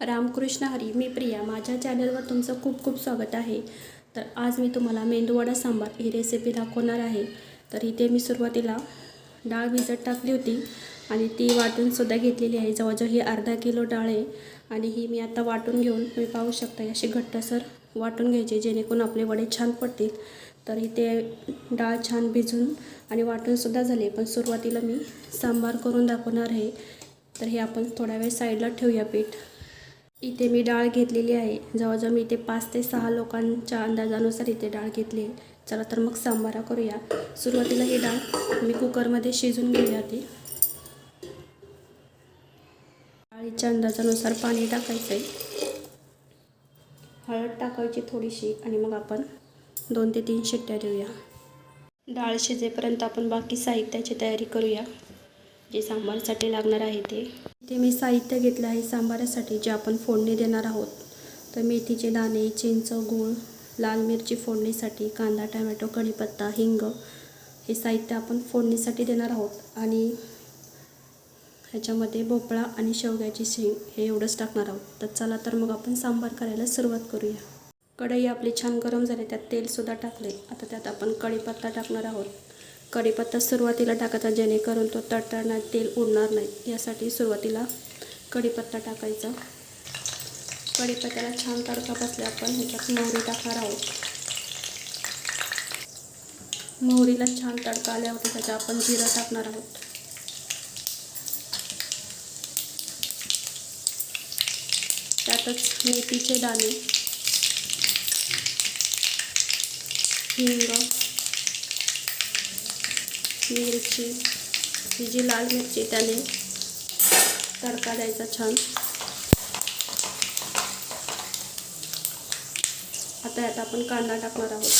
रामकृष्ण हरी मी प्रिया. माझ्या चॅनलवर तुमचं खूप खूप स्वागत आहे. तर आज मी तुम्हाला मेंदूवडा सांबार ही रेसिपी दाखवणार आहे. तर इथे मी सुरुवातीला डाळ भिजत टाकली होती आणि ती वाटूनसुद्धा घेतलेली आहे. जवळजवळ ही अर्धा किलो डाळ आहे आणि ही मी आता वाटून घेऊन तुम्ही पाहू शकता अशी घट्टसर वाटून घ्यायची जेणेकरून आपले वडे छान पडतील. तर इथे डाळ छान भिजून आणि वाटूनसुद्धा झाली. पण सुरुवातीला मी सांबार करून दाखवणार आहे. तर हे आपण थोडा वेळ साईडला ठेवूया पीठ. इथे मी डाळ घेतलेली आहे. जवळजवळ मी इथे पाच ते सहा लोकांच्या अंदाजानुसार इथे डाळ घेतली आहे. चला तर मग सांबारा करूया. सुरुवातीला ही डाळ मी कुकरमध्ये शिजून घेऊया ती डाळीच्या अंदाजानुसार पाणी टाकायचं आहे हळद टाकायची थोडीशी आणि मग आपण दोन ते तीन शिट्ट्या देऊया. डाळ शिजेपर्यंत आपण बाकी साहित्याची तयारी करूया. जे सांबारसाठी लागणार आहे ते. इथे मी साहित्य घेतलं आहे सांबारासाठी जे आपण फोडणी देणार आहोत. तर मेथीचे दाणे चिंच गूळ लाल मिरची फोडणीसाठी कांदा टमॅटो कढीपत्ता हिंग हे साहित्य आपण फोडणीसाठी देणार आहोत. आणि ह्याच्यामध्ये भोपळा आणि शेवग्याची शेंग हे एवढंच टाकणार आहोत. तर चला तर मग आपण सांबार करायला सुरुवात करूया. कढई आपली छान गरम झाली त्यात तेलसुद्धा टाकले आता त्यात आपण कढीपत्ता टाकणार आहोत. कढीपत्ता सुरुवातीला टाकायचा जेणेकरून तो तडतडणार तेल उडणार नाही. यासाठी सुरुवातीला कढीपत्ता टाकायचा. कढीपत्त्याला छान तडका बसले आपण ह्याच्यात मोहरी टाकणार आहोत. मोहरीला छान तडका आल्यावरती त्याच्या आपण जिरं टाकणार आहोत. त्यातच मेथीचे दाणे हिंग मिरची ही जी लाल मिरची त्याने तडका द्यायचा छान. आता यात आपण कांदा टाकणार आहोत.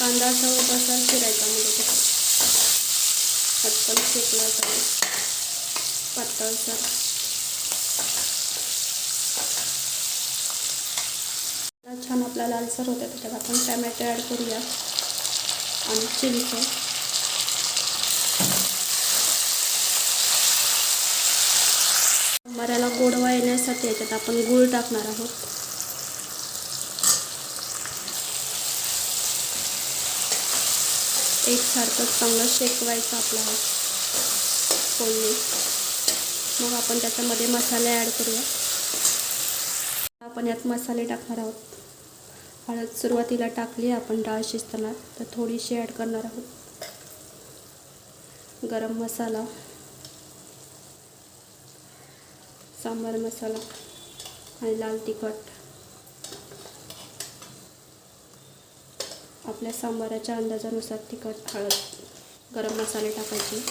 कांदा असा फिरायचा म्हणजे तो पटकन शेकला जाईल पातळसर छान आपला लालसर होत्या त्याच्यात आपण टॅमॅटो ॲड करूया. आणि चिंच मऱ्याला गोडवा येण्यासाठी याच्यात आपण गूळ टाकणार आहोत. एकसारखं चांगलं शेकवायचं आपला हा कोणी मग आपण त्याच्यामध्ये मसाले ॲड करूया. आपण यात मसाले टाकणार आहोत. हळद सुरुवातीला टाकली आपण डाळ शिजताना तर थोडीशी ॲड करणार आहोत. गरम मसाला सांबार मसाला आणि लाल तिखट. आपल्या सांबाराच्या अंदाजानुसार तिखट हळद गरम मसाले टाकायचे.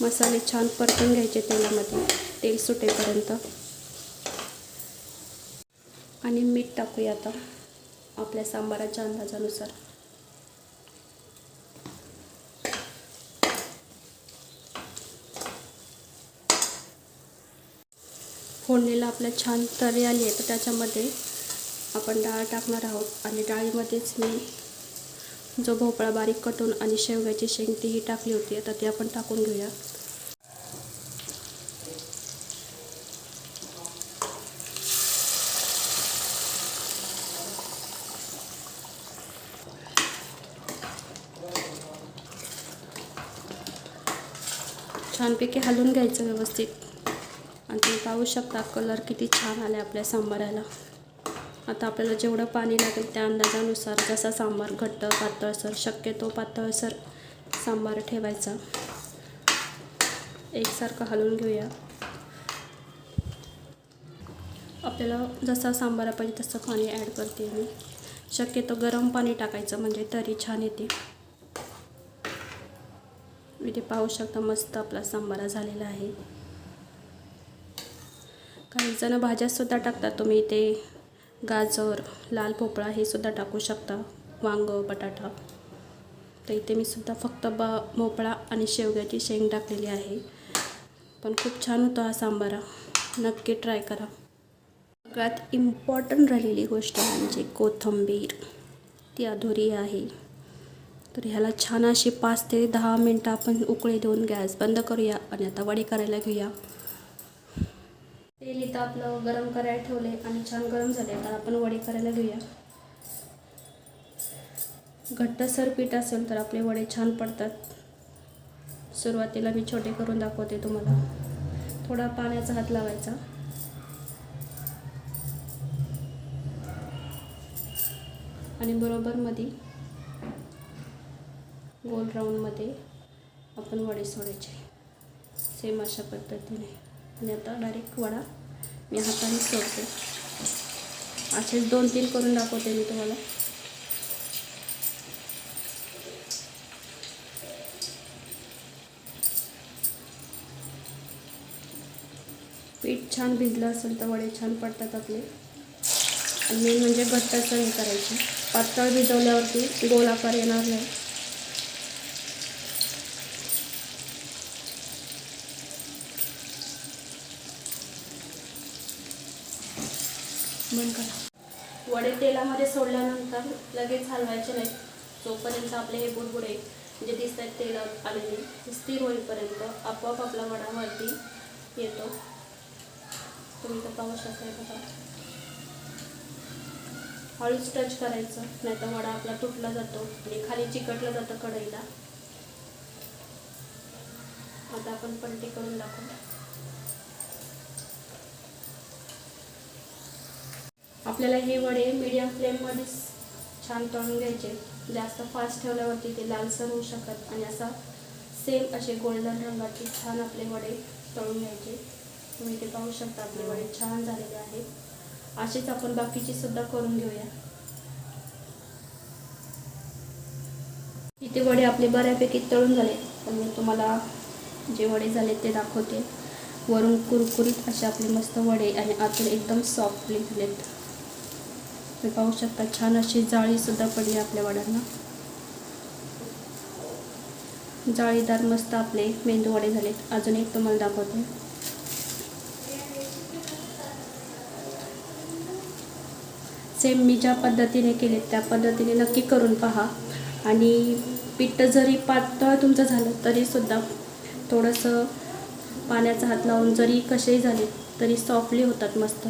मसाले छान परतून घ्यायचे तेलामध्ये. तेल सुटेपर्यंत. आणि मीठ टाकूया आता आपल्या सांबाराच्या अंदाजानुसार. फोडणीला आपल्या छान तरी आली आहे तर त्याच्यामध्ये आपण डाळ टाकणार आहोत. आणि डाळीमध्येच मी जो भोपळा बारीक कटून आणि शेवग्याची शेंग तीही टाकली होती आता ती आपण टाकून घेऊया. छानपैकी हलवून घ्यायचं व्यवस्थित. आणि तुम्ही पाहू शकता कलर किती छान आला आपल्या सांबाराला. आता आपल्याला जेवढं पाणी लागेल त्या अंदाजानुसार जसा सांबार घट्ट पातळसर शक्यतो पातळसर सांबार ठेवायचा. एकसारखं हलवून घेऊया. आपल्याला जसा सांबारा पाहिजे तसं पाणी ॲड करते मी. शक्यतो गरम पाणी टाकायचं म्हणजे तरी छान येते. इथे पाहू शकता मस्त आपला सांबारा झालेला आहे. काही जण भाज्यासुद्धा टाकतात तुम्ही इथे गाजर लाल भोपळा हे सुद्धा टाकू शकता वांग बटाटा. तर इथे मी सुद्धा फक्त ब भोपळा आणि शेवग्याची शेंग टाकलेली आहे. पण खूप छान होतो हा सांबारा. नक्की ट्राय करा. सगळ्यात इम्पॉर्टंट राहिलेली गोष्ट म्हणजे कोथिंबीर. ती अधुरी आहे. तर ह्याला छान अशी पाच ते दहा मिनटं आपण उकळी देऊन गॅस बंद करूया आणि आता वडी करायला घेऊया. तेल इथं आपलं गरम करायला ठेवले आणि छान गरम झाले तर आपण वडी करायला घेऊया. घट्टसर पीठ असेल तर आपले वडे छान पडतात. सुरुवातीला मी छोटे करून दाखवते तुम्हाला. थोडा पाण्याचा हात लावायचा. आणि बरोबर मध्ये गोल राऊंडमध्ये आपण वडे सोडायचे. सेम अशा पद्धतीने. आणि आता डायरेक्ट वडा मी हाताने सोडते. असेच दोन तीन करून दाखवते मी तुम्हाला. पीठ छान भिजलं असेल तर वडे छान पडतात आपले. आणि मेन म्हणजे घट्टसर हे करायचे. पातळ भिजवल्यावरती गोल आकार येणार नाही. बंद करा. वडे तेलामध्ये सोडल्यानंतर लगेच हलवायचे नाही. जोपर्यंत आपले हे बुडबुडे जे दिसत आहेत तेलात आलेले स्थिर होईपर्यंत आपोआप आपला वडा वरती येतो. तुम्ही तर पाहू शकता बघा. हळूच टच करायचं नाही तर वडा आपला तुटला जातो आणि खाली चिकटला जातं कढईला. आता आपण पलटी करून दाखवू. आपल्याला हे वडे मीडियम फ्लेममध्येच छान तळून घ्यायचे. जास्त फास्ट ठेवल्यावरती ते लालसर होऊ शकत आणि असा सेम असे गोल्डन रंगाचे छान आपले वडे तळून घ्यायचे. तुम्ही ते पाहू शकता आपले वडे छान झालेले आहेत. असेच आपण बाकीचे सुद्धा करून घेऊया. इथे वडे आपले बऱ्यापैकी तळून झाले. पण मी तुम्हाला जे वडे झाले ते दाखवते. वरून कुरकुरीत असे आपले मस्त वडे आणि आतून एकदम सॉफ्टली झालेत. तुम्ही पाहू शकता छान अशी जाळी सुद्धा पडली आपल्या वड्यांना जाळीदार मस्त आपले मेंदू वडे झालेत. अजून एक तुम्हाला दाखवते. सेम मी ज्या पद्धतीने केले त्या पद्धतीने नक्की करून पहा. आणि पीठ जरी पातळ तुमचं झालं तरीसुद्धा थोडंसं पाण्याचा हात लावून जरी कसेही झाले तरी सॉफ्टली होतात मस्त.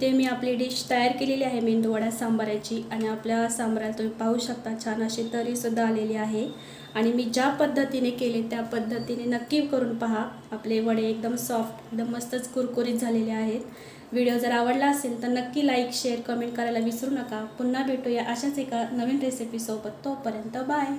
इथे मी आपली डिश तयार केलेली आहे मेंदूवडा सांबाराची. आणि आपल्या सांबाराला तुम्ही पाहू शकता छान अशी तरीसुद्धा आलेली आहे. आणि मी ज्या पद्धतीने केले त्या पद्धतीने नक्की करून पहा. आपले वडे एकदम सॉफ्ट एकदम मस्तच कुरकुरीत झालेले आहेत. व्हिडिओ जर आवडला असेल तर नक्की लाईक शेअर कमेंट करायला विसरू नका. पुन्हा भेटूया अशाच एका नवीन रेसिपीसोबत तोपर्यंत बाय